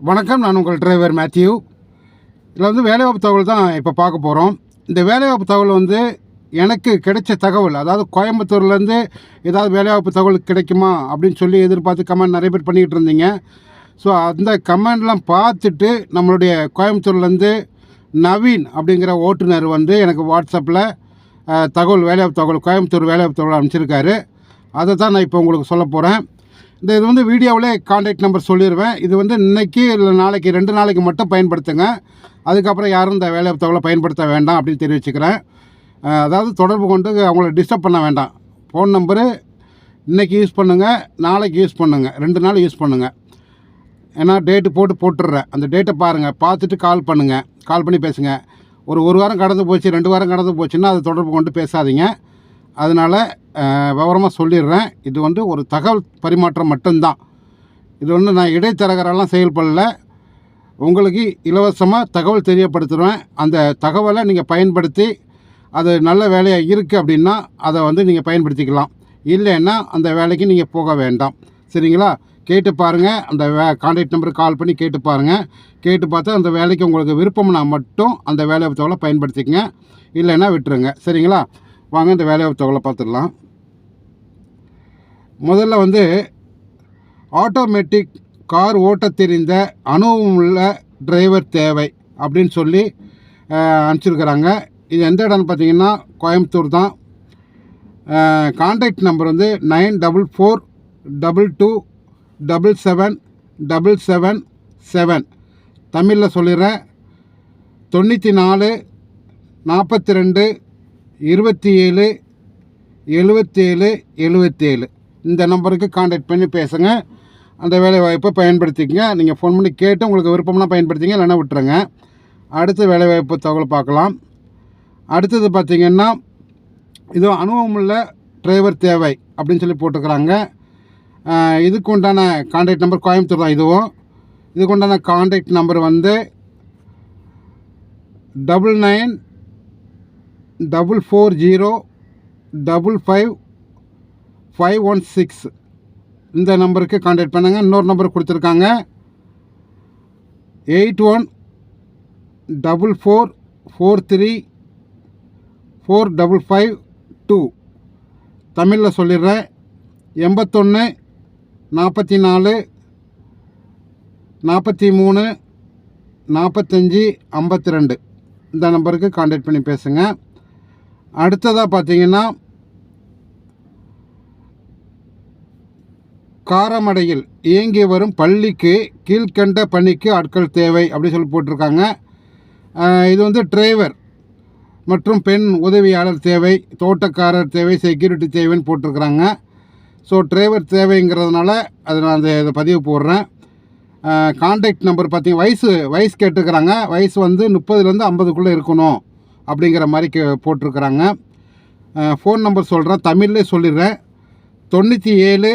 வணக்கம் நான் உங்கள் டிரைவர் மேத்யூ இதில் வந்து வேலைவாய்ப்பு தகவல் தான் இப்போ பார்க்க போகிறோம் இந்த வேலைவாய்ப்பு தகவல் வந்து எனக்கு கிடைச்ச தகவல் அதாவது கோயம்புத்தூர்லேருந்து ஏதாவது வேலைவாய்ப்பு தகவல் கிடைக்குமா அப்படின்னு சொல்லி எதிர்பார்த்து கமெண்ட் நிறைய பேர் பண்ணிக்கிட்டு இருந்தீங்க. ஸோ அந்த கமெண்ட்லாம் பார்த்துட்டு நம்மளுடைய கோயம்புத்தூர்லேருந்து நவீன் அப்படிங்கிற ஓட்டுநர் வந்து எனக்கு வாட்ஸ்அப்பில் தகவல் வேலைவாய்ப்பு தகவல் கோயம்புத்தூர் வேலைவாய்ப்பு தகவல் அனுப்பிச்சிருக்காரு. அதை தான் நான் இப்போ உங்களுக்கு சொல்ல போகிறேன் இந்த இது வந்து வீடியோவிலே காண்டாக்ட் நம்பர் சொல்லிடுவேன் இது வந்து இன்றைக்கி இல்லை நாளைக்கு ரெண்டு நாளைக்கு மட்டும் பயன்படுத்துங்க. அதுக்கப்புறம் யாரும் இந்த வேலை தகவலை பயன்படுத்த வேண்டாம் அப்படின்னு தெரிவிச்சுக்கிறேன். அதாவது தொடர்பு கொண்டு அவங்கள டிஸ்டர்ப் பண்ண வேண்டாம். ஃபோன் நம்பரு இன்றைக்கி யூஸ் பண்ணுங்கள் நாளைக்கு யூஸ் பண்ணுங்கள் ரெண்டு நாள் யூஸ் பண்ணுங்கள் ஏன்னா டேட்டு போட்டு போட்டுடுறேன். அந்த டேட்டை பாருங்கள் பார்த்துட்டு கால் பண்ணுங்கள் கால் பண்ணி பேசுங்க. ஒரு ஒரு வாரம் கடந்து போச்சு ரெண்டு வாரம் கடந்து போச்சுன்னா அது தொடர்பு கொண்டு பேசாதீங்க. அதனால் விவரமாக சொல்லிடுறேன். இது வந்து ஒரு தகவல் பரிமாற்றம் மட்டும்தான். இது வந்து நான் இடைத்தரகரெல்லாம் செயல்படல. உங்களுக்கு இலவசமாக தகவல் தெரியப்படுத்துவேன் அந்த தகவலை நீங்கள் பயன்படுத்தி அது நல்ல வேலையாக இருக்குது அப்படின்னா அதை வந்து நீங்கள் பயன்படுத்திக்கலாம். இல்லைன்னா அந்த வேலைக்கு நீங்கள் போக வேண்டாம். சரிங்களா? கேட்டு பாருங்கள் அந்த வே கான்டாக்ட் நம்பருக்கு கால் பண்ணி கேட்டு பாருங்கள் கேட்டு பார்த்து அந்த வேலைக்கு உங்களுக்கு விருப்பம்னா மட்டும் அந்த வேலை தகவலை பயன்படுத்திக்கங்க. இல்லைன்னா விட்டுருங்க. சரிங்களா? வாங்க இந்த வேலையை தகவலை பார்த்துடலாம். முதல்ல வந்து ஆட்டோமேட்டிக் கார் ஓட்ட தெரிந்த அனுபவமுள்ள டிரைவர் தேவை அப்படின்னு சொல்லி அனுப்பிச்சிருக்கிறாங்க. இது எந்த இடம்னு பார்த்தீங்கன்னா கோயம்புத்தூர் தான். கான்டாக்ட் நம்பர் வந்து nine double four double two double seven double seven seven தமிழில் சொல்லிடுறேன். தொண்ணூற்றி நாலு நாற்பத்தி ரெண்டு இருபத்தி ஏழு எழுபத்தேழு எழுபத்தேழு. இந்த நம்பருக்கு காண்டாக்ட் பண்ணி பேசுங்க. அந்த வேலை வாய்ப்பை பயன்படுத்திக்கங்க. நீங்கள் ஃபோன் பண்ணி கேட்டு உங்களுக்கு விருப்பம்னா பயன்படுத்திங்க இல்லைன்னா விட்டுருங்க. அடுத்த வேலை வாய்ப்பு தகவல் பார்க்கலாம். அடுத்தது பார்த்திங்கன்னா இது அனுபவமுள்ள டிரைவர் தேவை அப்படின்னு சொல்லி போட்டுக்கிறாங்க. இதுக்கு உண்டான காண்டாக்ட் நம்பர் கோயம்புத்தூர் தான் இதுவும். இதுக்கு உண்டான கான்டாக்ட் நம்பர் வந்து double nine double four zero double five five one six இந்த நம்பருக்கு காண்டாக்ட் பண்ணுங்கள் இன்னொரு நம்பர் கொடுத்துருக்காங்க. Eight one double four four three four double five two தமிழில் சொல்லிடுறேன். எண்பத்தொன்று நாற்பத்தி நாலு நாற்பத்தி மூணு நாற்பத்தஞ்சி ஐம்பத்தி ரெண்டு. இந்த நம்பருக்கு காண்டாக்ட் பண்ணி பேசுங்கள் அடுத்ததாக பார்த்தீங்கன்னா காரமடையில் இயங்கி வரும் பள்ளிக்கு கீழ்கண்ட பணிக்கு ஆட்கள் தேவை அப்படின்னு சொல்லி போட்டிருக்காங்க. இது வந்து டிரைவர் மற்றும் பெண் உதவியாளர் தேவை தோட்டக்காரர் தேவை செக்யூரிட்டி தேவைன்னு போட்டிருக்கிறாங்க. ஸோ டிரைவர் தேவைங்கிறதுனால அதை நான் அந்த இதை பதிவு போடுறேன். காண்டாக்ட் நம்பர் பார்த்தீங்க வயசு வயசு கேட்டுக்கிறாங்க வயசு வந்து முப்பதுலேருந்து ஐம்பதுக்குள்ளே இருக்கணும். அப்படிங்கிற மாதிரி கே போட்டிருக்கிறாங்க. ஃபோன் நம்பர் சொல்கிறேன் தமிழ்லேயே சொல்லிடுறேன். தொண்ணூற்றி ஏழு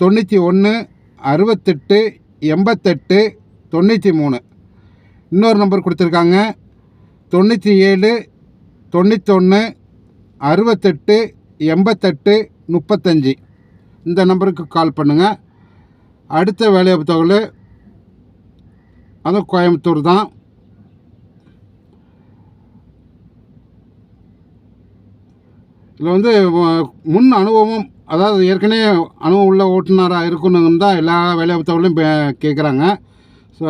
தொண்ணூற்றி ஒன்று அறுபத்தெட்டு எண்பத்தெட்டு தொண்ணூற்றி மூணு இன்னொரு நம்பர் கொடுத்துருக்காங்க. தொண்ணூற்றி ஏழு தொண்ணூத்தொன்று அறுபத்தெட்டு எண்பத்தெட்டு முப்பத்தஞ்சு. இந்த நம்பருக்கு கால் பண்ணுங்கள் அடுத்த வேலைவாய்ப்பு தகவல் அதுவும் கோயம்புத்தூர் தான். இதில் வந்து முன் அனுபவம் அதாவது ஏற்கனவே அனுபவம் உள்ள ஓட்டுநராக இருக்கணுன்னு தான் எல்லா வேலை வாய்ப்புகளையும் கேட்குறாங்க. ஸோ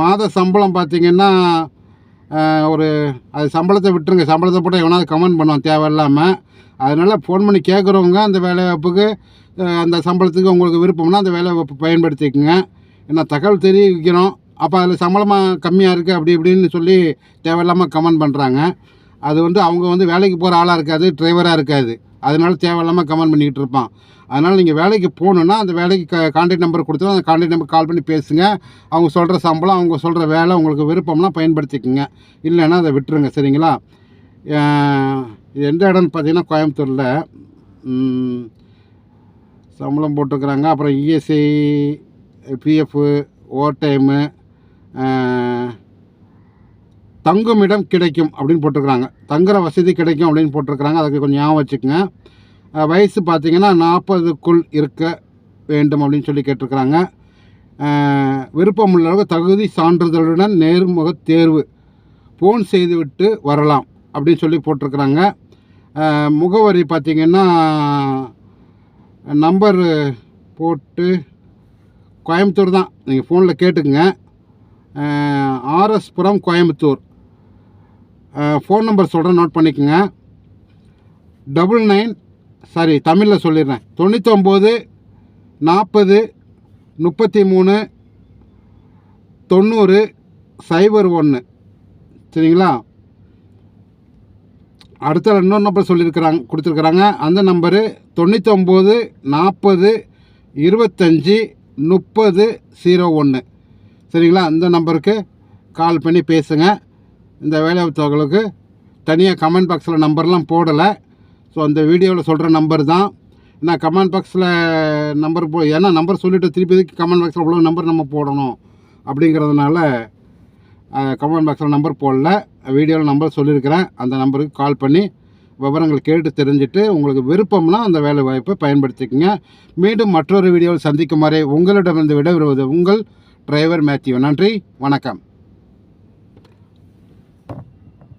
மாத சம்பளம் பார்த்திங்கன்னா ஒரு அது சம்பளத்தை விட்டுருங்க. சம்பளத்தை போட்டால் எவனாவது கமெண்ட் பண்ணுவான் தேவையில்லாமல் அதனால் ஃபோன் பண்ணி கேட்குறவங்க அந்த வேலைவாய்ப்புக்கு அந்த சம்பளத்துக்கு உங்களுக்கு விருப்பம்னா அந்த வேலைவாய்ப்பு பயன்படுத்திக்கங்க. ஏன்னா தகவல் தெரிவிக்கிறோம். அப்போ அதில் சம்பளமாக கம்மியாக இருக்குது அப்படி இப்படின்னு சொல்லி தேவையில்லாமல் கமெண்ட் பண்ணுறாங்க. அது வந்து அவங்க வந்து வேலைக்கு போகிற ஆளாக இருக்காது டிரைவராக இருக்காது. அதனால தேவையில்லாமல் கமெண்ட் பண்ணிக்கிட்டு இருப்பான். அதனால் நீங்கள் வேலைக்கு போகணுன்னா அந்த வேலைக்கு க கான்டாக்ட் நம்பர் கொடுத்துரும் அந்த கான்டாக்ட் நம்பர் கால் பண்ணி பேசுங்க. அவங்க சொல்கிற சம்பளம் அவங்க சொல்கிற வேலை உங்களுக்கு விருப்பம்லாம் பயன்படுத்திக்கங்க. இல்லைன்னா அதை விட்டுருங்க சரிங்களா? இது எந்த இடம்னு பார்த்தீங்கன்னா கோயம்புத்தூரில். சம்பளம் போட்டுருக்குறாங்க. அப்புறம் இஎஸ்ஐ பிஎஃப்பு ஓவர் டைமு தங்குமிடம் கிடைக்கும் அப்படின்னு போட்டிருக்கிறாங்க. தங்குற வசதி கிடைக்கும் அப்படின்னு போட்டிருக்கிறாங்க. அதுக்கு கொஞ்சம் ஞாபகம் வச்சுக்கோங்க. வயசு பார்த்தீங்கன்னா நாற்பதுக்குள் இருக்க வேண்டும் அப்படின்னு சொல்லி கேட்டிருக்கிறாங்க. விருப்பம் விருப்பமுள்ளவர்கள் தகுதி சான்றிதழுடன் நேர்முக தேர்வு ஃபோன் செய்துவிட்டு வரலாம் அப்படின்னு சொல்லி போட்டிருக்கிறாங்க. முகவரி பார்த்திங்கன்னா நம்பர் போட்டு கோயம்புத்தூர் தான். நீங்கள் ஃபோனில் கேட்டுக்குங்க. ஆர்எஸ்புரம் கோயம்புத்தூர். ஃபோன் நம்பர் சொல்கிறேன் நோட் பண்ணிக்கோங்க. டபுள் நைன் சாரி தமிழில் சொல்லிடுறேன். தொண்ணூத்தொம்பது நாற்பது முப்பத்தி மூணு தொண்ணூறு சைபர் ஒன்று சரிங்களா? அடுத்த இன்னொரு நம்பர் சொல்லியிருக்கிறாங்க கொடுத்துருக்குறாங்க. அந்த நம்பரு தொண்ணூத்தொம்பது நாற்பது இருபத்தஞ்சி முப்பது ஜீரோ ஒன்று சரிங்களா? அந்த நம்பருக்கு கால் பண்ணி பேசுங்கள் இந்த வேலைவாய்ப்பு தனியாக கமெண்ட் பாக்ஸில் நம்பர்லாம் போடலை. ஸோ அந்த வீடியோவில் சொல்கிற நம்பர் தான். நான் கமெண்ட் பாக்ஸில் நம்பர் போ ஏன்னா நம்பர் சொல்லிவிட்டு திருப்பி இதுக்கு கமெண்ட் பாக்ஸில் அவ்வளோ நம்பர் நம்ம போடணும்? அப்படிங்கிறதுனால கமெண்ட் பாக்ஸில் நம்பர் போடல. வீடியோவில் நம்பர் சொல்லியிருக்கிறேன். அந்த நம்பருக்கு கால் பண்ணி விவரங்கள் கேட்டு தெரிஞ்சுட்டு உங்களுக்கு விருப்பம்னா அந்த வேலை வாய்ப்பை பயன்படுத்திக்கங்க. மீண்டும் மற்றொரு வீடியோவில் சந்திக்கும் வரை உங்களிடமிருந்து விடவிடுவது உங்கள் டிரைவர் மேத்யூ நன்றி வணக்கம்.